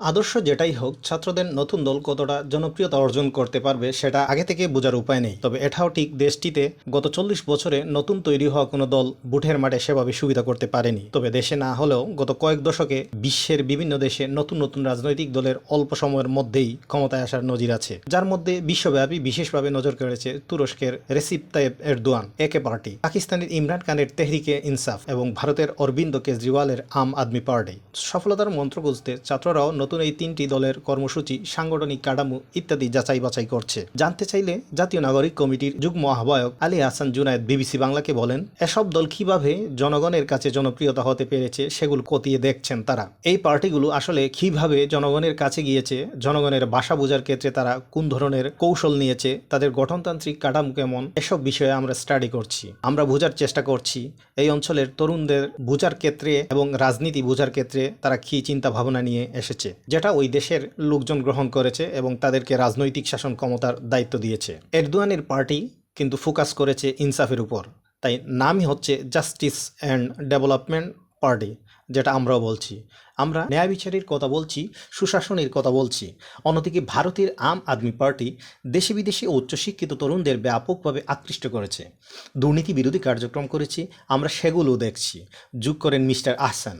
আদর্শ যেটাই হোক, ছাত্রদের নতুন দল কতটা জনপ্রিয়তা অর্জন করতে পারবে সেটা আগে থেকে বোঝার উপায় নেই। তবে এটাও ঠিক, দেশটিতে গত চল্লিশ বছরে নতুন তৈরি হওয়া কোনো দল বুথের মাঠে সেভাবে সুবিধা করতে পারেনি। তবে দেশে না হলেও গত কয়েক দশকে বিশ্বের বিভিন্ন দেশে নতুন নতুন রাজনৈতিক দলের অল্প সময়ের মধ্যেই ক্ষমতায় আসার নজির আছে, যার মধ্যে বিশ্বব্যাপী বিশেষভাবে নজর কেড়েছে তুরস্কের Recep Tayyip Erdogan AK party, পাকিস্তানের ইমরান খানের তেহরিকে ইনসাফ এবং ভারতের অরবিন্দ কেজরিওয়ালের আম আদমি পার্টি। সফলতার মন্ত্র খুঁজতে ছাত্ররাও নতুন এই তিনটি দলের কর্মসূচি, সাংগঠনিক কাঠামো ইত্যাদি যাচাই বাছাই করছে। জানতে চাইলে জাতীয় নাগরিক কমিটির যুগ্ম আহ্বায়ক আলী হাসান জুনায়েদ বিবিসি বাংলাকে বলেন, এসব দল কীভাবে জনগণের কাছে জনপ্রিয়তা হতে পেরেছে সেগুলো খতিয়ে দেখছেন তারা। এই পার্টিগুলো আসলে কীভাবে জনগণের কাছে গিয়েছে, জনগণের বাসা বোঝার ক্ষেত্রে তারা কোন ধরনের কৌশল নিয়েছে, তাদের গঠনতান্ত্রিক কাঠামো কেমন, এসব বিষয়ে আমরা স্টাডি করছি। আমরা বোঝার চেষ্টা করছি এই অঞ্চলের তরুণদের বোঝার ক্ষেত্রে এবং রাজনীতি বোঝার ক্ষেত্রে তারা কী চিন্তা ভাবনা নিয়ে এসেছে। যেটা ওই দেশের লোকজন গ্রহণ করেছে এবং তাদেরকে রাজনৈতিক শাসন ক্ষমতার দায়িত্ব দিয়েছে। এরদোয়ানের পার্টি কিন্তু ফোকাস করেছে ইনসাফের উপর। তাই নামই হচ্ছে জাস্টিস অ্যান্ড ডেভেলপমেন্ট পার্টি, যেটা আমরাও বলছি। আমরা ন্যায় বিচারের কথা বলছি, সুশাসনের কথা বলছি। অন্যদিকে ভারতের আম আদমি পার্টি দেশে বিদেশে উচ্চশিক্ষিত তরুণদের ব্যাপকভাবে আকৃষ্ট করেছে। দুর্নীতি বিরোধী কার্যক্রম করেছে, আমরা সেগুলোও দেখছি। যোগ করেন মিস্টার আহসান।